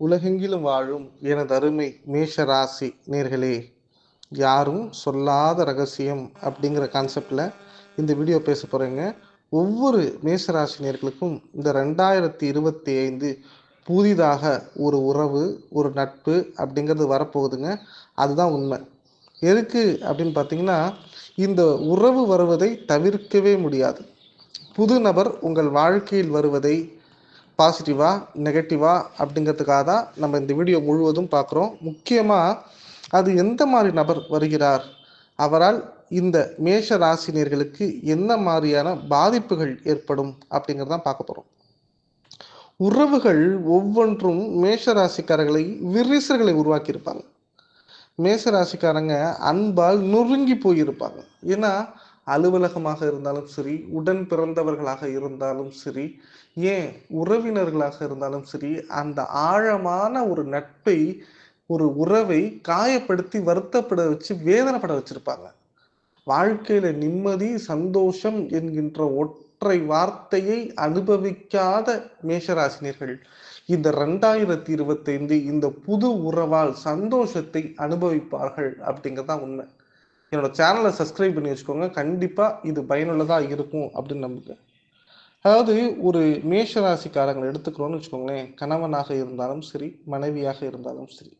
உலகெங்கிலும் வாழும் எனது அருமை மேஷ ராசி நேர்களே யாரும் சொல்லாத ரகசியம் அப்படிங்கிற கான்செப்டில் இந்த வீடியோ பேச போகிறேங்க ஒவ்வொரு மேஷ ராசி நேர்களுக்கும் இந்த ரெண்டாயிரத்தி இருபத்தி ஐந்து புதிதாக ஒரு உறவு ஒரு நட்பு அப்படிங்கிறது வரப்போகுதுங்க. அதுதான் உண்மை. எதுக்கு அப்படின்னு பார்த்தீங்கன்னா இந்த உறவு வருவதை தவிர்க்கவே முடியாது. புது நபர் உங்கள் வாழ்க்கையில் வருவதை பாசிட்டிவா நெகட்டிவா அப்படிங்கிறதுக்காக தான் நம்ம இந்த வீடியோ முழுவதும் பார்க்குறோம். முக்கியமாக அது எந்த மாதிரி நபர் வருகிறார்? அவரால் இந்த மேஷ ராசினியர்களுக்கு என்ன மாதிரியான பாதிப்புகள் ஏற்படும்? அப்படிங்கிறதான் பார்க்க போகிறோம் உறவுகள் ஒவ்வொன்றும் மேஷ ராசிக்காரர்களை விரிசல்களை உருவாக்கியிருப்பாங்க மேச ராசிக்காரங்க அன்பால் நொறுங்கி போயிருப்பாங்க. ஏன்னா அலுவலகமாக இருந்தாலும் சரி உடன் பிறந்தவர்களாக இருந்தாலும் சரி ஏன் உறவினர்களாக இருந்தாலும் சரி அந்த ஆழமான ஒரு நட்பை ஒரு உறவை காயப்படுத்தி வருத்தப்பட வச்சு வேதனைப்பட வச்சிருப்பாங்க. வாழ்க்கையில நிம்மதி சந்தோஷம் என்கின்ற ஒற்றை வார்த்தையை அனுபவிக்காத மேஷராசினியர்கள் இந்த ரெண்டாயிரத்தி இருபத்தைந்து இந்த புது உறவால் சந்தோஷத்தை அனுபவிப்பார்கள் அப்படிங்கிறதான் உண்மை. என்னோட சேனலை சப்ஸ்கிரைப் பண்ணி வச்சுக்கோங்க. கண்டிப்பாக இது பயனுள்ளதாக இருக்கும் அப்படின்னு நம்புகிறேன் அதாவது ஒரு மேஷ ராசிக்காரங்களை எடுத்துக்கிறோன்னு வச்சுக்கோங்களேன். கணவனாக இருந்தாலும் சரி மனைவியாக இருந்தாலும் சரி.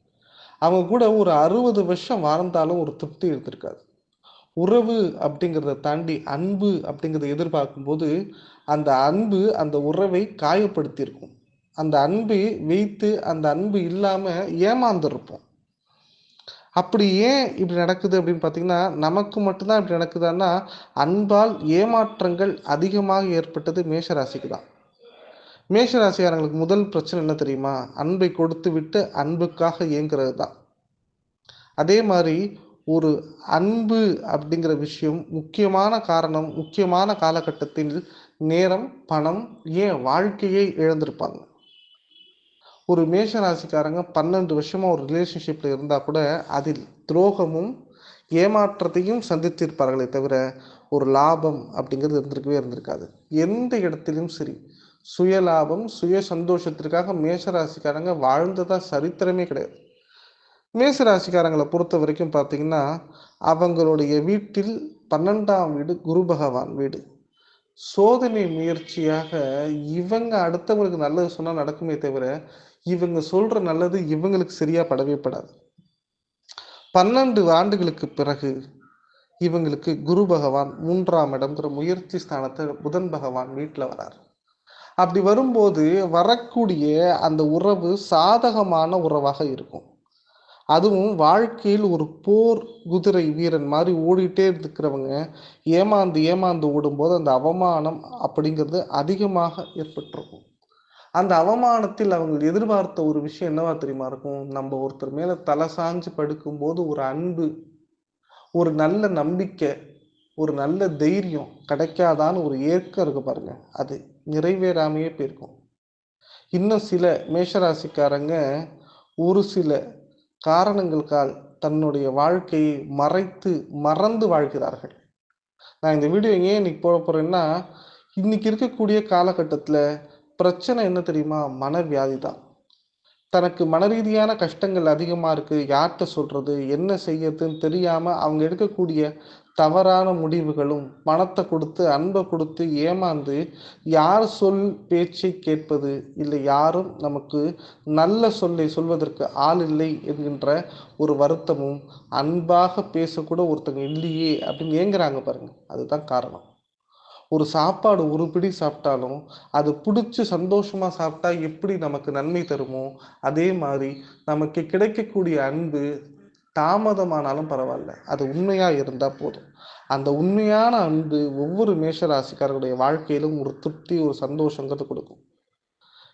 அவங்க கூட ஒரு அறுபது வருஷம் வாழ்ந்தாலும் ஒரு திருப்தி எடுத்திருக்காது உறவு அப்படிங்கிறத தாண்டி அன்பு அப்படிங்கிறத எதிர்பார்க்கும்போது அந்த அன்பு அந்த உறவை காயப்படுத்தியிருக்கும். அந்த அன்பை வைத்து அந்த அன்பு இல்லாமல் ஏமாந்துருப்போம். அப்படி ஏன் இப்படி நடக்குது அப்படின்னு பார்த்தீங்கன்னா நமக்கு மட்டும்தான் இப்படி நடக்குதுன்னா அன்பால் ஏமாற்றங்கள் அதிகமாக ஏற்பட்டது மேஷராசிக்கு தான் மேஷராசிக்காரங்களுக்கு முதல் பிரச்சனை என்ன தெரியுமா? அன்பை கொடுத்து விட்டு அன்புக்காக இயங்குறது தான் அதே மாதிரி ஒரு அன்பு அப்படிங்கிற விஷயம் முக்கியமான காரணம் முக்கியமான காலகட்டத்தில் நேரம் பணம் ஏன் வாழ்க்கையை இழந்திருப்பாங்க. ஒரு மேஷ ராசிக்காரங்க பன்னெண்டு வருஷமாக ஒரு ரிலேஷன்ஷிப்பில் இருந்தால் கூட அதில் துரோகமும் ஏமாற்றத்தையும் சந்தித்திருப்பார்களே தவிர ஒரு லாபம் அப்படிங்கிறது இருந்திருக்கவே இருந்திருக்காது. எந்த இடத்திலும் சரி. சுய லாபம் சுய சந்தோஷத்திற்காக மேஷராசிக்காரங்க வாழ்ந்ததா சரித்திரமே கிடையாது. மேசராசிக்காரங்களை பொறுத்த வரைக்கும் பார்த்தீங்கன்னா அவங்களுடைய வீட்டில் பன்னெண்டாம் வீடு குரு பகவான் வீடு. சோதனை முயற்சியாக இவங்க அடுத்தவங்களுக்கு நல்லது சொன்னால் நடக்குமே தவிர இவங்க சொல்ற நல்லது இவங்களுக்கு சரியா படவே படாது. பன்னெண்டு ஆண்டுகளுக்கு பிறகு இவங்களுக்கு குரு பகவான் மூன்றாம் இடம்ங்கிற முயற்சி ஸ்தானத்தை புதன் பகவான் வீட்டில் வரார். அப்படி வரும்போது வரக்கூடிய அந்த உறவு சாதகமான உறவாக இருக்கும். அதுவும் வாழ்க்கையில் ஒரு போர் குதிரை வீரன் மாதிரி ஓடிட்டே இருக்கிறவங்க ஏமாந்து ஏமாந்து ஓடும்போது அந்த அவமானம் அப்படிங்கிறது அதிகமாக ஏற்பட்டிருக்கும். அந்த அவமானத்தில் அவங்க எதிர்பார்த்த ஒரு விஷயம் என்னவா தெரியுமா இருக்கும்? நம்ம ஒருத்தர் மேல தலை சாஞ்சு படுக்கும்போது ஒரு அன்பு ஒரு நல்ல நம்பிக்கை ஒரு நல்ல தைரியம் கிடைக்காதான்னு ஒரு ஏக்கம் இருக்கு பாருங்க. அது நிறைவேறாமையே போயிருக்கும். இன்னும் சில மேஷராசிக்காரங்க ஒரு சில காரணங்களுக்கால் தன்னுடைய வாழ்க்கையை மறைத்து மறந்து வாழ்கிறார்கள். நான் இந்த வீடியோ ஏன் இன்னைக்கு போட போறேன்னா இன்னைக்கு இருக்கக்கூடிய காலகட்டத்தில் பிரச்சனை என்ன தெரியுமா? மனவியாதி தான் தனக்கு மன ரீதியான கஷ்டங்கள் அதிகமாக இருக்குது யார்கிட்ட சொல்கிறது என்ன செய்யறதுன்னு தெரியாமல் அவங்க எடுக்கக்கூடிய தவறான முடிவுகளும் பணத்தை கொடுத்து அன்பை கொடுத்து ஏமாந்து யார் சொல் பேச்சை கேட்பது? இல்லை யாரும் நமக்கு நல்ல சொல்லை சொல்வதற்கு ஆள் இல்லை என்கின்ற ஒரு வருத்தமும் அன்பாக பேசக்கூட ஒருத்தங்க இல்லையே அப்படின்னு ஏங்குறாங்க பாருங்க. அதுதான் காரணம். ஒரு சாப்பாடு ஒரு பிடி சாப்பிட்டாலும் அது பிடிச்சி சந்தோஷமாக சாப்பிட்டா எப்படி நமக்கு நன்மை தருமோ? அதே மாதிரி நமக்கு கிடைக்கக்கூடிய அன்பு தாமதமானாலும் பரவாயில்ல. அது உண்மையாக இருந்தால் போதும். அந்த உண்மையான அன்பு ஒவ்வொரு மேஷராசிக்காரர்களுடைய வாழ்க்கையிலும் ஒரு திருப்தி ஒரு சந்தோஷங்கிறது கொடுக்கும்.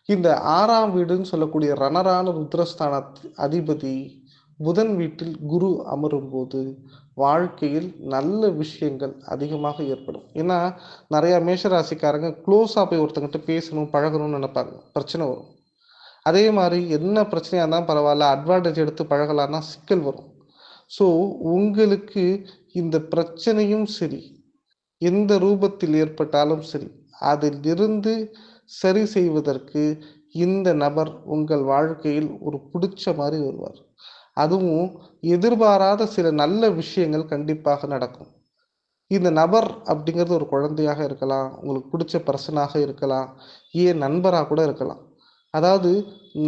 இந்த ஆறாம் வீடுன்னு சொல்லக்கூடிய ரணரான ருத்ரஸ்தான அதிபதி புதன் வீட்டில் குரு அமரும் போது வாழ்க்கையில் நல்ல விஷயங்கள் அதிகமாக ஏற்படும். ஏன்னா நிறைய மேஷராசிக்காரங்க க்ளோஸாக போய் ஒருத்தங்கிட்ட பேசணும் பழகணும்னு நினைப்பாங்க. பிரச்சனை வரும். அதே மாதிரி என்ன பிரச்சனையாக இருந்தாலும் பரவாயில்ல அட்வான்டேஜ் எடுத்து பழகலான்னா சிக்கல் வரும். ஸோ உங்களுக்கு இந்த பிரச்சனையும் சரி எந்த ரூபத்தில் ஏற்பட்டாலும் சரி அதிலிருந்து சரி செய்வதற்கு இந்த நபர் உங்கள் வாழ்க்கையில் ஒரு பிடிச்ச மாதிரி வருவார். அதுவும் எதிர்பாராத சில நல்ல விஷயங்கள் கண்டிப்பாக நடக்கும். இந்த நபர் அப்படிங்கிறது ஒரு குழந்தையாக இருக்கலாம் உங்களுக்கு பிடிச்ச பர்சனாக இருக்கலாம் ஏன் நண்பராக கூட இருக்கலாம். அதாவது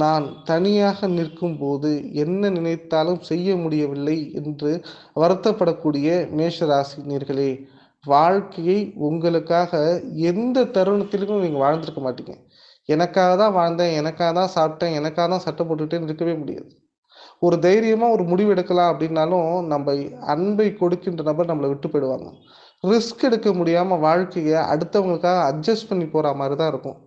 நான் தனியாக நிற்கும் போது என்ன நினைத்தாலும் செய்ய முடியவில்லை என்று வருத்தப்படக்கூடிய மேஷராசினியர்களே வாழ்க்கையை உங்களுக்காக எந்த தருணத்திலும் நீங்கள் வாழ்ந்திருக்க மாட்டீங்க. எனக்காக தான் வாழ்ந்தேன் எனக்காக தான் சாப்பிட்டேன் எனக்காக தான் சட்டை போட்டுக்கிட்டேன்னு இருக்கவே முடியாது. ஒரு தைரியமாக ஒரு முடிவு எடுக்கலாம் அப்படின்னாலும் நம்ம அன்பை கொடுக்கின்ற நபர் நம்மளை விட்டு போயிடுவாங்க. ரிஸ்க் எடுக்க முடியாமல் வாழ்க்கையை அடுத்தவங்களுக்காக அட்ஜஸ்ட் பண்ணி போகிற மாதிரி தான் இருக்கும்.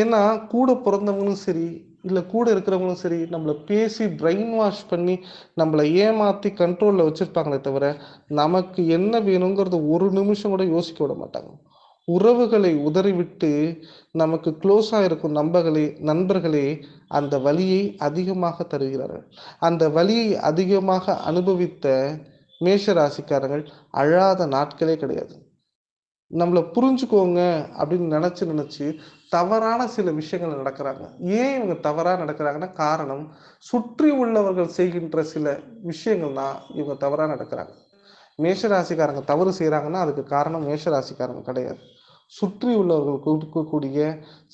ஏன்னா கூட பிறந்தவங்களும் சரி இல்லை கூட இருக்கிறவங்களும் சரி நம்மளை பேசி பிரெயின் வாஷ் பண்ணி நம்மளை ஏமாற்றி கண்ட்ரோலில் வச்சுருப்பாங்களே தவிர நமக்கு என்ன வேணுங்கிறது ஒரு நிமிஷம் கூட யோசிக்க விட மாட்டாங்க. உறவுகளை உதறிவிட்டு நமக்கு க்ளோஸாக இருக்கும் நம்பர்களே நண்பர்களே அந்த வழியை அதிகமாக தருகிறார்கள். அந்த வலியை அதிகமாக அனுபவித்த மேஷ ராசிக்காரங்கள் அழாத நாட்களே கிடையாது. நம்மளை புரிஞ்சுக்கோங்க அப்படின்னு நினச்சி நினச்சி தவறான சில விஷயங்கள் நடக்கிறாங்க. ஏன் இவங்க தவறாக நடக்கிறாங்கன்னா காரணம் சுற்றி உள்ளவர்கள் செய்கின்ற சில விஷயங்கள் தான் இவங்க தவறாக நடக்கிறாங்க. மேஷராசிக்காரங்க தவறு செய்கிறாங்கன்னா அதுக்கு காரணம் மேஷராசிக்காரங்க கிடையாது. சுற்றி உள்ளவர்கள் கொடுக்கக்கூடிய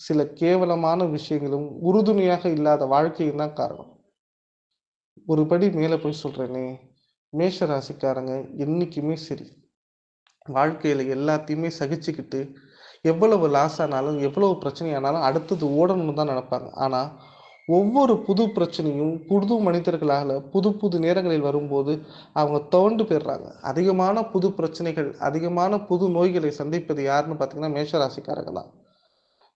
சில கேவலமான விஷயங்களும் உறுதுணையாக இல்லாத வாழ்க்கையும் தான் காரணம். ஒரு படி மேலே போய் சொல்கிறேனே மேஷ ராசிக்காரங்க என்றைக்குமே சரி. வாழ்க்கையில் எல்லாத்தையுமே சகிச்சுக்கிட்டு எவ்வளவு லாஸ் ஆனாலும் எவ்வளவு பிரச்சனையானாலும் அடுத்தது ஓடணும்னு தான் நினைப்பாங்க. ஆனால் ஒவ்வொரு புது பிரச்சனையும் புது மனிதர்களால் புது புது நேரங்களில் வரும்போது அவங்க தோண்டு போயிடுறாங்க. அதிகமான புது பிரச்சனைகள் அதிகமான புது நோய்களை சந்திப்பது யாருன்னு பார்த்தீங்கன்னா மேஷராசிக்காரங்க தான்.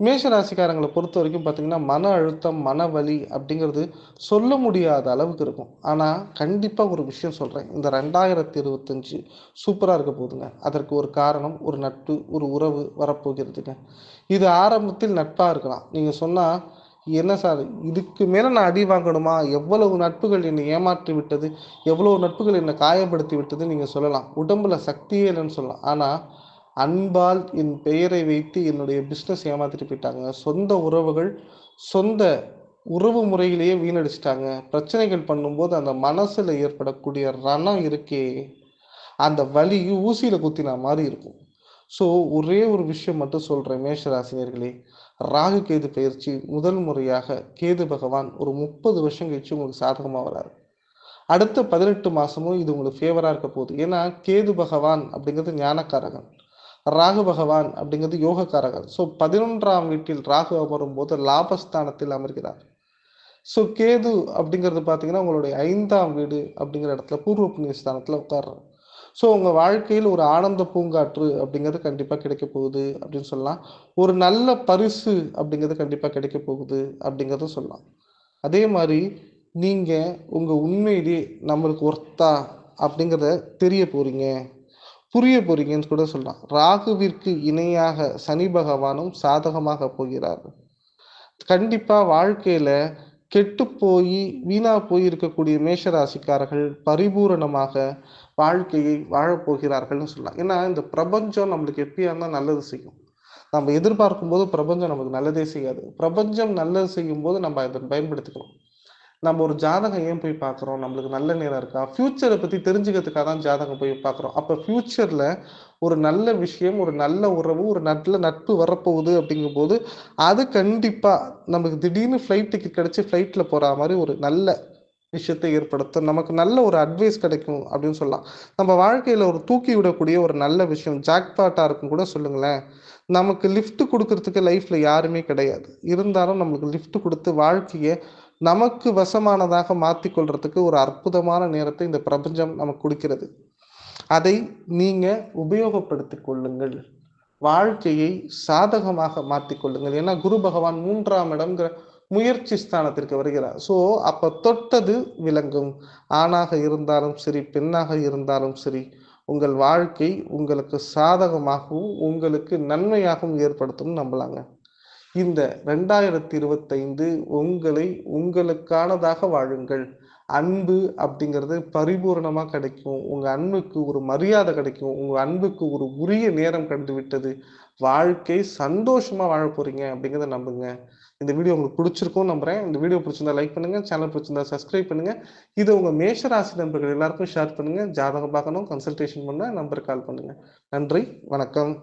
மேஷராசிக்காரங்களை பொறுத்த வரைக்கும் பார்த்தீங்கன்னா மன அழுத்தம் மன வலி அப்படிங்கிறது சொல்ல முடியாத அளவுக்கு இருக்கும். ஆனால் கண்டிப்பாக ஒரு விஷயம் சொல்கிறேன் இந்த ரெண்டாயிரத்தி இருபத்தஞ்சு சூப்பராக இருக்க போதுங்க அதற்கு ஒரு காரணம் ஒரு நட்பு ஒரு உறவு வரப்போகிறதுங்க. இது ஆரம்பத்தில் நட்பாக இருக்கலாம். நீங்கள் சொன்னால் என்ன சார் இதுக்கு மேலே நான் அடி வாங்கணுமா? எவ்வளவு நட்புகள் என்னை ஏமாற்றி விட்டது? எவ்வளவு நட்புகள் என்னை காயப்படுத்தி விட்டது நீங்கள் சொல்லலாம். உடம்புல சக்தியே இல்லைன்னு சொல்லலாம். ஆனால் அன்பால் என் பெயரை வைத்து என்னுடைய பிஸ்னஸ் ஏமாத்திட்டு போயிட்டாங்க. சொந்த உறவுகள் சொந்த உறவு முறையிலேயே வீணடிச்சிட்டாங்க. பிரச்சனைகள் பண்ணும்போது அந்த மனசில் ஏற்படக்கூடிய ரணம் இருக்கே அந்த வலி ஊசியில் குத்தின மாதிரி இருக்கும். ஸோ ஒரே ஒரு விஷயம் மட்டும் சொல்கிறேன் மேஷராசினியர்களே. ராகு கேது பயிற்சி முதல் முறையாக கேது பகவான் ஒரு முப்பது வருஷம் கழிச்சு உங்களுக்கு சாதகமாக வராரு. அடுத்த பதினெட்டு மாதமும் இது உங்களுக்கு ஃபேவராக இருக்க போகுது. ஏன்னா கேது பகவான் அப்படிங்கிறது ஞானக்காரகன். ராகு பகவான் அப்படிங்கிறது யோகக்காரகன். ஸோ பதினொன்றாம் வீட்டில் ராகு அமரும் போது லாபஸ்தானத்தில் அமர்கிறார். ஸோ கேது அப்படிங்கிறது பார்த்தீங்கன்னா உங்களுடைய ஐந்தாம் வீடு அப்படிங்கிற இடத்துல பூர்வ புண்ணிய ஸ்தானத்தில் உட்கார்றாரு. ஸோ உங்கள் வாழ்க்கையில் ஒரு ஆனந்த பூங்காற்று அப்படிங்கிறது கண்டிப்பாக கிடைக்க போகுது அப்படின்னு சொல்லலாம். ஒரு நல்ல பரிசு அப்படிங்கிறது கண்டிப்பாக கிடைக்க போகுது அப்படிங்கிறத சொல்லலாம். அதே மாதிரி நீங்கள் உங்கள் உண்மையிலேயே நம்மளுக்கு ஒர்த்தா அப்படிங்கிறத தெரிய போகிறீங்க புரிய போகிறீங்கன்னு கூட சொல்லலாம். ராகுவிற்கு இணையாக சனி பகவானும் சாதகமாக போகிறார். கண்டிப்பாக வாழ்க்கையில் கெட்டு போய் வீணா போய் இருக்கக்கூடிய மேஷராசிக்காரர்கள் பரிபூரணமாக வாழ்க்கையை வாழப்போகிறார்கள்னு சொல்லலாம். ஏன்னா இந்த பிரபஞ்சம் நம்மளுக்கு எப்பயா இருந்தால் நல்லது செய்யும். நம்ம எதிர்பார்க்கும் போது பிரபஞ்சம் நமக்கு நல்லதே செய்யாது. பிரபஞ்சம் நல்லது செய்யும் போது நம்ம அதை பயன்படுத்திக்கணும் நம்ம ஒரு ஜாதகம் ஏன் போய் பார்க்குறோம்? நம்மளுக்கு நல்ல நேரம் இருக்கா? ஃப்யூச்சரை பற்றி தெரிஞ்சுக்கிறதுக்காக தான் ஜாதகம் போய் பார்க்குறோம். அப்போ ஃப்யூச்சரில் ஒரு நல்ல விஷயம் ஒரு நல்ல உறவு ஒரு நல்ல நட்பு வரப்போகுது அப்படிங்கும்போது அது கண்டிப்பாக நமக்கு திடீர்னு ஃப்ளைட் டிக்கெட் கிடச்சி ஃப்ளைட்டில் போகிற மாதிரி ஒரு நல்ல விஷயத்தை ஏற்படுத்தும். நமக்கு நல்ல ஒரு அட்வைஸ் கிடைக்கும் அப்படின்னு சொல்லலாம். நம்ம வாழ்க்கையில் ஒரு தூக்கி விடக்கூடிய ஒரு நல்ல விஷயம் ஜாக்பாட்டாக இருக்கும் கூட சொல்லுங்களேன். நமக்கு லிஃப்ட் கொடுக்கறதுக்கு லைஃப்பில் யாருமே கிடையாது. இருந்தாலும் நம்மளுக்கு லிஃப்ட் கொடுத்து வாழ்க்கையை நமக்கு வசமானதாக மாற்றிக்கொள்றதுக்கு ஒரு அற்புதமான நேரத்தை இந்த பிரபஞ்சம் நமக்கு கொடுக்கிறது. அதை நீங்கள் உபயோகப்படுத்தி கொள்ளுங்கள். வாழ்க்கையை சாதகமாக மாற்றிக்கொள்ளுங்கள் ஏன்னா குரு பகவான் மூன்றாம் இடம்ங்கிற முயற்சி ஸ்தானத்திற்கு வருகிறார். ஸோ அப்போ தொட்டது விளங்கும். ஆணாக இருந்தாலும் சரி பெண்ணாக இருந்தாலும் சரி உங்கள் வாழ்க்கை உங்களுக்கு சாதகமாகவும் உங்களுக்கு நன்மையாகவும் ஏற்படுத்தும் நம்பலாங்க. இந்த ரெண்டாயிரத்தி இருபத்தைந்து உங்களை உங்களுக்கானதாக வாழுங்கள். அன்பு அப்படிங்கிறது பரிபூர்ணமாக கிடைக்கும். உங்கள் அன்புக்கு ஒரு மரியாதை கிடைக்கும். உங்கள் அன்புக்கு ஒரு உரிய நேரம் கண்டு விட்டது. வாழ்க்கை சந்தோஷமாக வாழ போகிறீங்க அப்படிங்கிறத நம்புங்க. இந்த வீடியோ உங்களுக்கு பிடிச்சிருக்கும் நம்புறேன். இந்த வீடியோ பிடிச்சிருந்தா லைக் பண்ணுங்கள் சேனல் பிடிச்சிருந்தா சப்ஸ்கிரைப் பண்ணுங்கள் இதை உங்கள் மேஷ ராசி நண்பர்கள் எல்லாருக்கும் ஷேர் பண்ணுங்கள் ஜாதகம் பார்க்கணும். கன்சல்டேஷன் பண்ண நம்பருக்கு கால் பண்ணுங்கள் நன்றி. வணக்கம்.